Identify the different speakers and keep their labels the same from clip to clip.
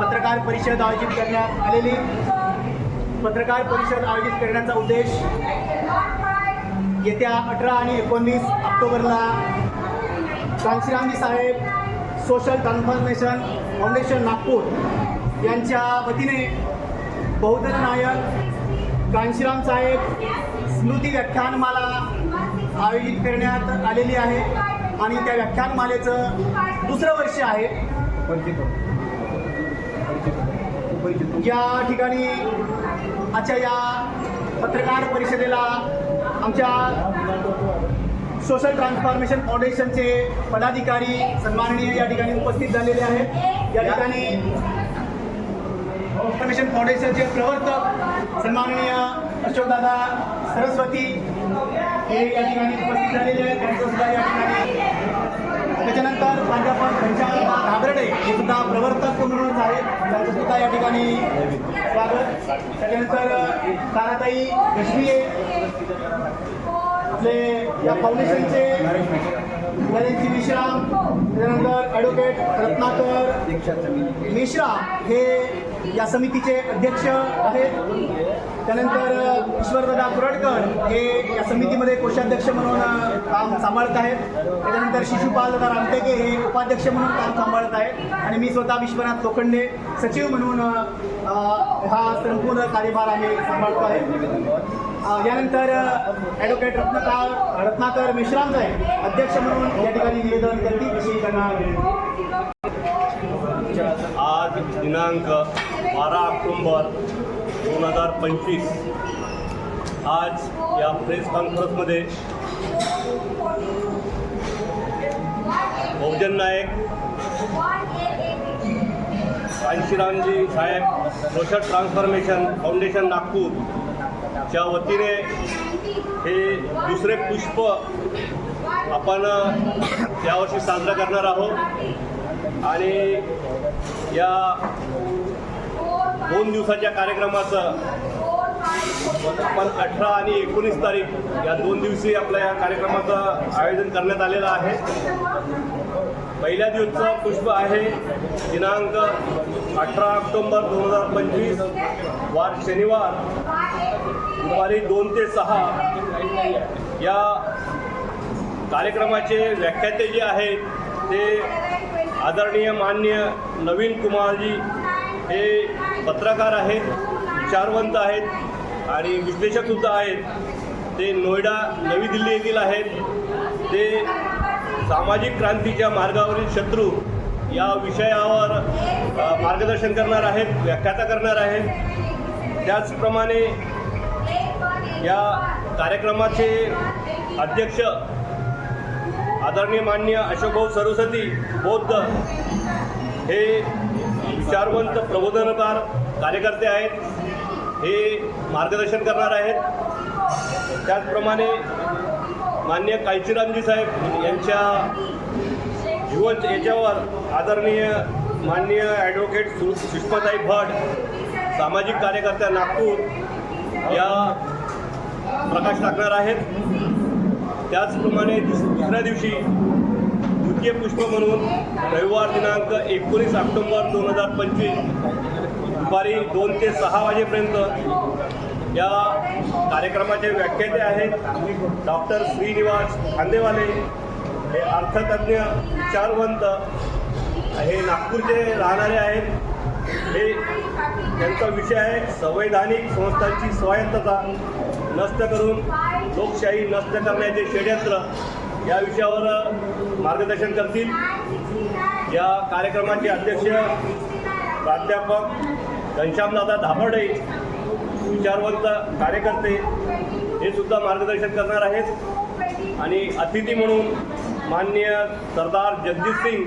Speaker 1: पत्रकार परिषद आयोजित करण्यात आलेली. पत्रकार परिषद आयोजित करण्याचा उद्देश येत्या अठरा आणि एकोणवीस ऑक्टोबरला कांशीरामजी साहेब सोशल ट्रान्सफॉर्मेशन फाउंडेशन नागपूर यांच्या वतीने बहुजन नायक कांशीराम साहेब स्मृती व्याख्यानमाला आयोजित करण्यात आलेली आहे. आणि त्या व्याख्यानमालेचं दुसरं वर्ष आहे. या ठिकाणी आजच्या या पत्रकार परिषदेला आमच्या सोशल ट्रान्सफॉर्मेशन फाउंडेशनचे पदाधिकारी सन्माननीय या ठिकाणी उपस्थित झालेले आहेत. या ठिकाणी ट्रान्सफॉर्मेशन फाउंडेशनचे प्रवर्तक सन्माननीय अशोकदादा सरस्वती हे या ठिकाणी उपस्थित झालेले आहेत. त्यांचं सुद्धा या ठिकाणी त्याच्यानंतर प्राध्यापक घनश्यामदा घाबर्डे हे सुद्धा प्रवर्तक म्हणूनच आहेत सुद्धा या ठिकाणी स्वागत. त्याच्यानंतर ताराताई गजबिये आपले या फाउंडेशनचे नरेंद्रजी मिश्राम त्याच्यानंतर ॲडव्होकेट रत्नाकर. मिश्रा हे या समितीचे अध्यक्ष आहेत. त्यानंतर ईश्वरदादा कुरडकर हे या समितीमध्ये कोषाध्यक्ष म्हणून काम सांभाळत आहेत. त्याच्यानंतर शिशुपाल दादा रामटेके हे उपाध्यक्ष म्हणून काम सांभाळत आहेत. आणि मी स्वतः विश्वनाथ लोखंडे सचिव म्हणून हा संपूर्ण कार्यभार आम्ही सांभाळतो आहे. यानंतर ॲडव्होकेट रत्नाकर रत्नाकर मेश्राम साहेब अध्यक्ष म्हणून या ठिकाणी निवेदन करतील अशी त्यांना
Speaker 2: आज दिनांक बारा ऑक्टोंबर दोन हजार पंचवीस. आज या प्रेस कॉन्फरन्समध्ये बहुजन नायक कांशीरामजी साहेब सोशल ट्रान्सफॉर्मेशन फाउंडेशन नागपूरच्या वतीने हे दुसरे पुष्प आपण यावर्षी साजरा करणार आहोत. आणि या दोन दिवसाच्या कार्यक्रमाचं. पण अठरा आणि एकोणीस तारीख या दोन दिवशी आपल्या या कार्यक्रमाचं आयोजन करण्यात आलेलं आहे. पहिल्या दिवसचं पुष्प आहे दिनांक अठरा ऑक्टोंबर दोन हजार पंचवीस वार शनिवार दुपारी दोन ते सहा. या कार्यक्रमाचे व्याख्याते जे आहेत ते आदरणीय मान्य नवीन कुमारजी हे पत्रकार आहेत विचारवंत आहेत आणि विश्लेषकसुद्धा आहेत. ते नोएडा नवी दिल्ली येथील आहेत. ते सामाजिक क्रांतीच्या मार्गावरील शत्रू या विषयावर मार्गदर्शन करणार आहेत व्याख्याता करणार आहेत. त्याचप्रमाणे या कार्यक्रमाचे अध्यक्ष आदरणीय मान्य अशोकभाऊ सरस्वती बौद्ध हे विचारवंत प्रबोधनकार कार्यकर्ते आहेत हे मार्गदर्शन करणार आहेत. त्याचप्रमाणे मान्य कायचीरामजी साहेब यांच्या जीवन याच्यावर आदरणीय माननीय ॲडव्होकेट सु सुषमाताई भट सामाजिक कार्यकर्त्या नागपूर या प्रकाश टाकणार आहेत. त्याचप्रमाणे दुसऱ्या दिवशी द्वितीय पुष्प म्हणून रविवार दिनांक एकोणीस ऑक्टोंबर दोन हजार पंचवीस दुपारी दोन ते सहा वाजेपर्यंत या कार्यक्रमाचे व्याख्याते आहेत डॉक्टर श्रीनिवास खांदेवाले. हे अर्थतज्ञ विचारवंत. हे नागपूरचे राहणारे आहेत. हे त्यांचा विषय आहे संवैधानिक संस्थांची स्वायत्तता नष्ट करून लोकशाही नष्ट करण्याचे षडयंत्र. या विषयावर मार्गदर्शन करतील. या कार्यक्रमाचे अध्यक्ष प्राध्यापक घनश्यामदादा धाबडे विचारवंत कार्यकर्ते हे सुद्धा मार्गदर्शन करणार आहेत. आणि अतिथी म्हणून माननीय सरदार जगजित सिंग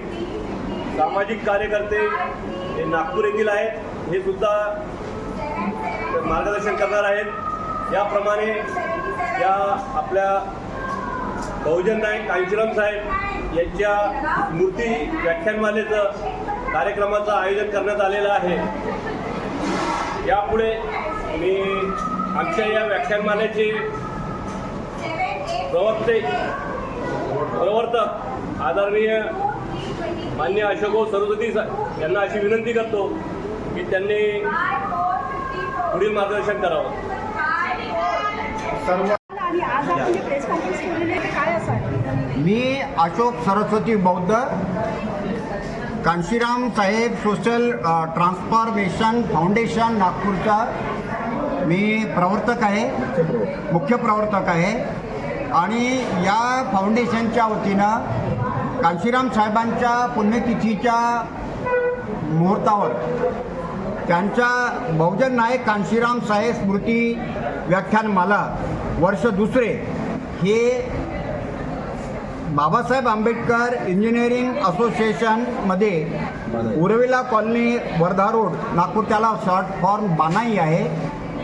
Speaker 2: सामाजिक कार्यकर्ते हे नागपूर येथील आहेत. हे सुद्धा मार्गदर्शन करणार आहेत. याप्रमाणे या आपल्या बहुजन नाईक कांशीराम साहेब यांच्या मूर्ती व्याख्यानमालेचं कार्यक्रमाचं आयोजन करण्यात आलेलं आहे. यापुढे मी आमच्या या व्याख्यानमालेचे प्रवक्ते प्रवर्तक आदरणीय मान्य अशोकभाऊ सरस्वती साहेब यांना अशी विनंती करतो की त्यांनी पुढील मार्गदर्शन करावं.
Speaker 1: सर्व
Speaker 3: आणि आज आपण जे प्रेस कॉन्फरन्स ठेवलेली आहे ते काय असं आहे
Speaker 4: मी अशोक सरस्वती बौद्ध कांशीराम साहेब सोशल ट्रान्सफॉर्मेशन फाउंडेशन नागपूरचा मी प्रवर्तक आहे मुख्य प्रवर्तक आहे. आणि या फाउंडेशनच्या वतीनं कांशीराम साहेबांच्या पुण्यतिथीच्या मुहूर्तावर त्यांच्या बहुजन नायक कांशीराम साहेब स्मृती व्याख्यानमाला वर्ष दुसरे हे बाबासाहेब आंबेडकर इंजिनिअरिंग असोसिएशनमध्ये उर्विला कॉलनी वर्धा रोड नागपूर त्याला शॉर्ट फॉर्म बानाई आहे.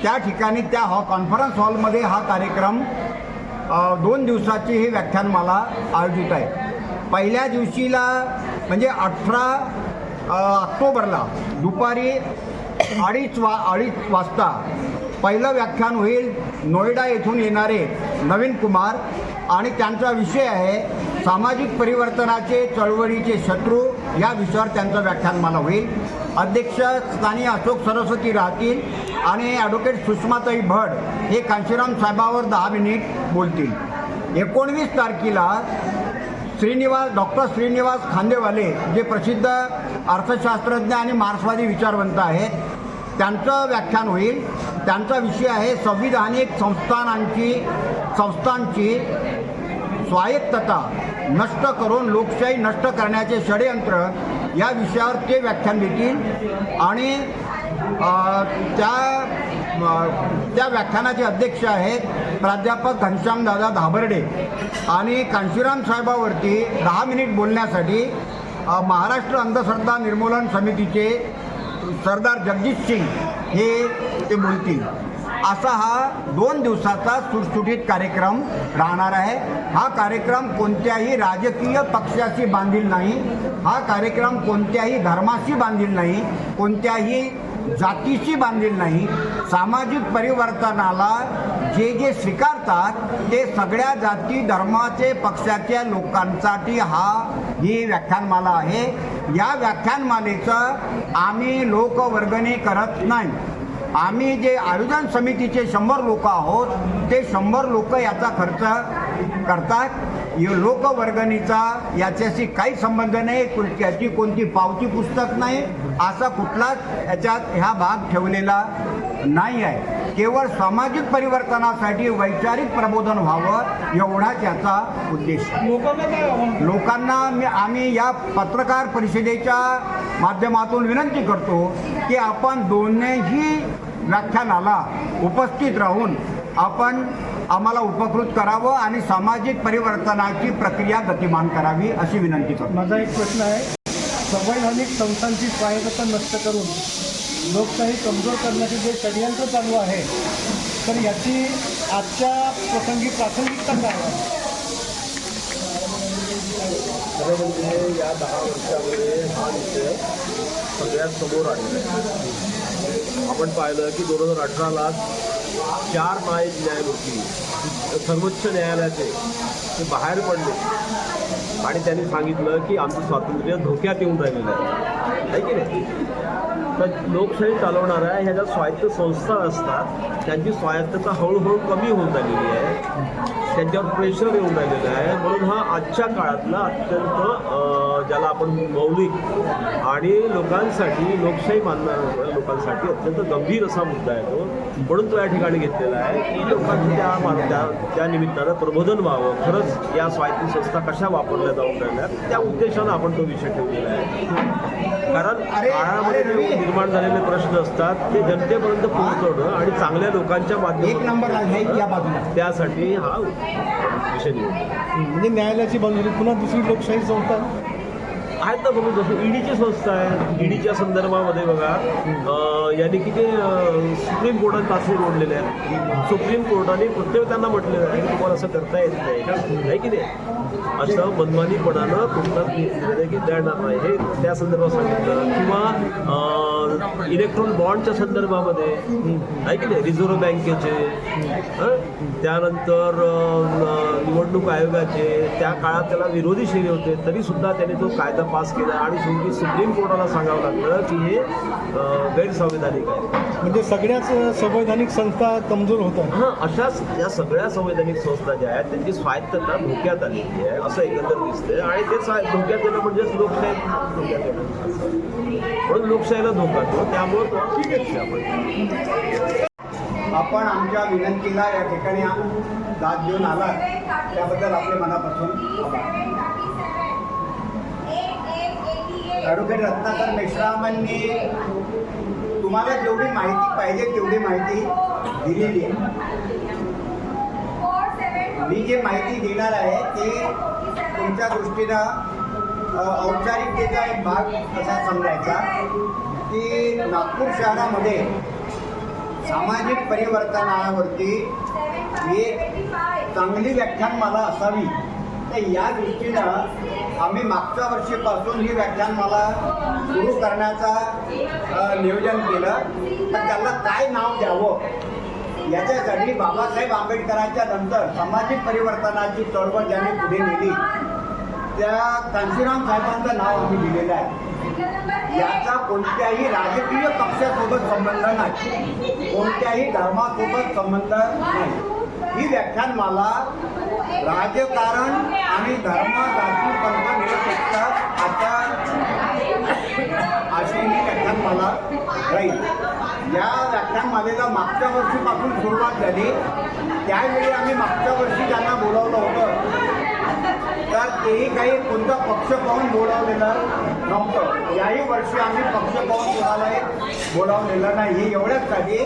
Speaker 4: त्या ठिकाणी त्या हॉ कॉन्फरन्स हॉलमध्ये हा कार्यक्रम दोन दिवसाची ही व्याख्यानमाला आयोजित आहे. पहिल्या दिवशीला म्हणजे अठरा ऑक्टोबरला दुपारी अडीच वा अडीच वाजता पहिलं व्याख्यान होईल नोएडा येथून येणारे नवीन कुमार आणि त्यांचा विषय आहे सामाजिक परिवर्तनाचे चळवळीचे शत्रू या विषयावर त्यांचं व्याख्यान मला होईल. अध्यक्ष स्थानी अशोक सरस्वती राहतील आणि ॲडव्होकेट सुषमाताई भट हे कांशीराम साहेबावर दहा मिनिट बोलतील. एकोणवीस तारखेला श्रीनिवास डॉक्टर श्रीनिवास खांदेवाले जे प्रसिद्ध अर्थशास्त्रज्ञ आणि मार्क्सवादी विचारवंत आहेत त्यांचं व्याख्यान होईल. त्यांचा विषय आहे संविधानिक संस्थानांची संस्थांची स्वायत्तता नष्ट करून लोकशाही नष्ट करण्याचे षडयंत्र या विषयावर ते व्याख्यान देतील. आणि त्या त्या व्याख्यानाचे अध्यक्ष आहेत प्राध्यापक घनश्यामदादा धाबर्डे आणि कांशीराम साहेबावरती दहा मिनिट बोलण्यासाठी महाराष्ट्र अंधश्रद्धा निर्मूलन समितीचे सरदार जगजित सिंग हे ते बोलतील. असा हा दोन दिवसाचा सुटसुटीत कार्यक्रम राहणार आहे. हा कार्यक्रम कोणत्याही राजकीय पक्षाशी बांधील नाही. हा कार्यक्रम कोणत्याही धर्माशी बांधील नाही. कोणत्याही जातीशी बांधील नाही. सामाजिक परिवर्तनाला जे जे स्वीकारतात ते सगळ्या जाती धर्माचे पक्षाच्या लोकांसाठी हा ही व्याख्यानमाला आहे. या व्याख्यानमालेचं आम्ही लोकवर्गणी करत नाही. आम्ही जे आयोजन समितीचे शंभर लोक आहोत ते शंभर लोक याचा खर्च करतात. य- लोकवर्गणीचा याच्याशी काही संबंध नाही त्याची कोणती पावती पुस्तक नाही असा कुठलाच याच्यात ह्या भाग ठेवलेला नाही आहे. केवळ सामाजिक परिवर्तनासाठी वैचारिक प्रबोधन व्हावं एवढाच याचा उद्देश आहे. लोकांना मी आम्ही या पत्रकार परिषदेच्या माध्यमातून विनंती करतो की आपण दोन्ही व्याख्यानाला उपस्थित राहून आपण आम्हाला उपकृत करावं आणि सामाजिक परिवर्तनाची प्रक्रिया गतिमान करावी अशी विनंती करतो.
Speaker 5: माझा एक प्रश्न आहे. संवैधानिक संस्थांची स्वायत्तता नष्ट करून लोकशाही कमजोर करण्याचे जे षडयंत्र चालू आहे तर याची आजच्या प्रसंगी प्रासंगिकता काय
Speaker 6: खरं म्हणजे या दहा त्यामुळे हा विषय सगळ्यात समोर आलेला आहे. आपण पाहिलं की दोन हजार अठराला चार न्याय न्यायमूर्ती सर्वोच्च न्यायालयाचे ते बाहेर पडले. आणि त्यांनी सांगितलं की आमचं स्वातंत्र्य धोक्यात येऊन राहिलेलं आहे. की नाही? तर लोकशाही चालवणाऱ्या ह्या ज्या स्वायत्त संस्था असतात त्यांची स्वायत्तता हळूहळू कमी होऊन राहिलेली आहे. त्यांच्यावर प्रेशर येऊन राहिलेलं आहे. म्हणून हा आजच्या काळातला अत्यंत ज्याला आपण मौलिक आणि लोकांसाठी लोकशाही मानणाऱ्या लोकांसाठी अत्यंत गंभीर असा मुद्दा आहे तो. म्हणून तो या ठिकाणी घेतलेला आहे की लोकांचं त्या त्या निमित्तानं प्रबोधन व्हावं. खरंच या स्वायत्त संस्था कशा वापरल्या जाऊन राहिल्यात त्या उद्देशानं आपण तो विषय ठेवलेला आहे. कारण काळामध्ये निर्माण झालेले प्रश्न असतात ते जनतेपर्यंत पोहोचवणं आणि चांगल्या लोकांच्या
Speaker 4: एक नंबर आहे या
Speaker 6: माध्यमातून त्यासाठी हा विषय निवडला.
Speaker 5: म्हणजे न्यायालयाची बाजू पुन्हा दुसरी लोकशाही संस्था.
Speaker 6: आहेत ना बघू जसं ईडीची संस्था आहे ईडीच्या संदर्भामध्ये बघा यांनी किती सुप्रीम कोर्टात चाचणी ओढलेले आहेत. सुप्रीम कोर्टाने प्रत्येक त्यांना म्हटलेलं आहे की तुम्हाला असं करता येत नाही आहे की नाही? असं मनमानीपणानं तुमचा निर्णय घेता येणार नाही. हे त्या संदर्भात सांगितलं. किंवा अं, इलेक्ट्रॉनिक बॉन्डच्या संदर्भामध्ये आहे की नाही रिझर्व्ह बँकेचे? त्यानंतर निवडणूक आयोगाचे त्या काळात त्याला विरोधी शेरे होते तरी सुद्धा त्याने तो कायदा पास केला आणि शेवटी सुप्रीम कोर्टाला सांगावं लागलं की हे गैरसंवैधानिक आहे
Speaker 5: म्हणजे सगळ्याच संवैधानिक संस्था कमजोर होतात
Speaker 6: हां अशाच या सगळ्या संवैधानिक संस्था ज्या आहेत त्यांची स्वायत्तता धोक्यात आलेली आहे असं एकंदर दिसतंय आणि ते धोक्यात येणं म्हणजेच लोकशाही धोक्यात येणं. म्हणून लोकशाहीला धोका जातो त्यामुळं तो ठीक आहे आपण.
Speaker 4: आमच्या विनंतीला या ठिकाणी दाद देऊन आला त्याबद्दल आपले मनापासून आभार. ॲडव्होकेट रत्नाकर मेश्रामांनी तुम्हाला जेवढी माहिती पाहिजे तेवढी माहिती दिलेली आहे. मी जे माहिती देणार आहे ती तुमच्या दृष्टीनं औपचारिकतेचा एक भाग असा समजायचा. की नागपूर शहरामध्ये सामाजिक परिवर्तनावरती एक चांगली व्याख्यानमाला असावी. तर या दृष्टीनं आम्ही मागच्या वर्षीपासून ही व्याख्यानमाला सुरू करण्याचा नियोजन केलं. तर त्याला काय नाव द्यावं? याच्यासाठी बाबासाहेब आंबेडकरांच्या नंतर सामाजिक परिवर्तनाची चळवळ ज्यांनी पुढे नेली त्या कांशीराम साहेबांचं नाव आम्ही दिलेलं आहे. याचा कोणत्याही राजकीय पक्षासोबत संबंध नाही. कोणत्याही धर्मासोबत संबंध नाही. ही व्याख्यानमाला राजकारण आणि धर्म जाती पंथ निरपेक्ष अशा अशी ही व्याख्यानमाला राहील. या व्याख्यानमालेला मागच्या वर्षीपासून सुरुवात झाली त्यावेळी आम्ही मागच्या वर्षी त्यांना बोलावलं होतं तेही काही कोणता पक्ष पाहून बोलावलेलं नव्हतं. याही वर्षी आम्ही पक्ष पाहून कोणालाही बोलावलेलं नाही. हे एवढ्याचसाठी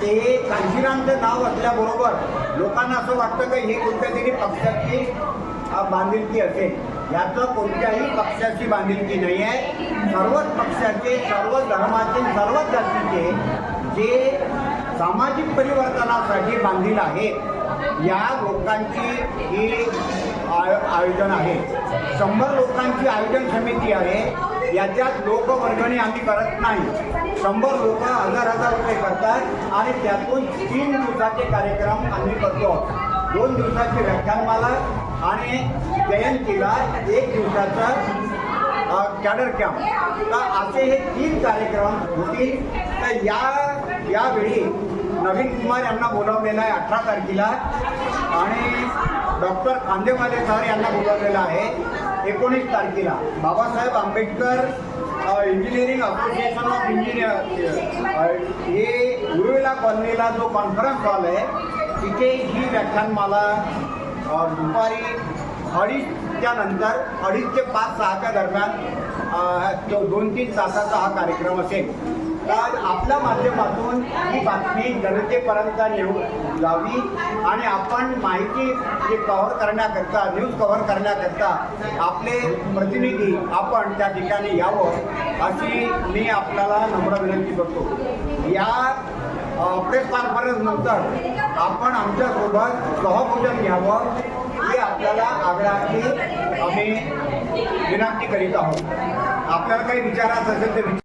Speaker 4: ते कांशीरामचं नाव असल्याबरोबर लोकांना असं वाटतं की हे कोणत्या तरी पक्षाची बांधिलकी असेल. याचं कोणत्याही पक्षाची बांधिलकी नाही आहे. सर्वच पक्षाचे सर्व धर्माचे सर्वच जातीचे जे सामाजिक परिवर्तनासाठी बांधील आहेत या लोकांची ही आय- आयोजन आहे. शंभर लोकांची आयोजन समिती आहे. याच्यात लोकवर्गणी आम्ही करत नाही. शंभर लोक हजार हजार रुपये करतात आणि त्यातून तीन दिवसाचे कार्यक्रम आम्ही करतो. दोन दिवसाची व्याख्यानमाला आणि जयंतीला एक दिवसाचं कॅडर कॅम्प. तर असे हे तीन कार्यक्रम होतील. तर या यावेळी नवीन कुमार यांना बोलावलेलं आहे अठरा तारखेला. आणि डॉक्टर खांदेवाले सर यांना बोलावलेलं आहे एकोणीस तारखेला. Babasaheb Ambedkar engineering association of engineer हे उर्वेला कॉलनीला जो कॉन्फरन्स हॉल आहे तिथे ही व्याख्यानमाला दुपारी अडीचच्या नंतर अडीच ते पाच सहाच्या दरम्यान तो दोन तीन तासाचा हा कार्यक्रम असेल. तर आपल्या माध्यमातून ही बातमी जनतेपर्यंत नेऊ जावी आणि आपण माहिती जे कव्हर करण्याकरता न्यूज कव्हर करण्याकरता आपले प्रतिनिधी आपण त्या ठिकाणी यावं अशी मी आपल्याला नम्र विनंती करतो. या प्रेस कॉन्फरन्स नंतर आपण आमच्यासोबत सहभोजन घ्यावं हे आपल्याला आग्रहाची आम्ही विनंती करीत आहोत. आपल्याला काही विचारायचं असेल तर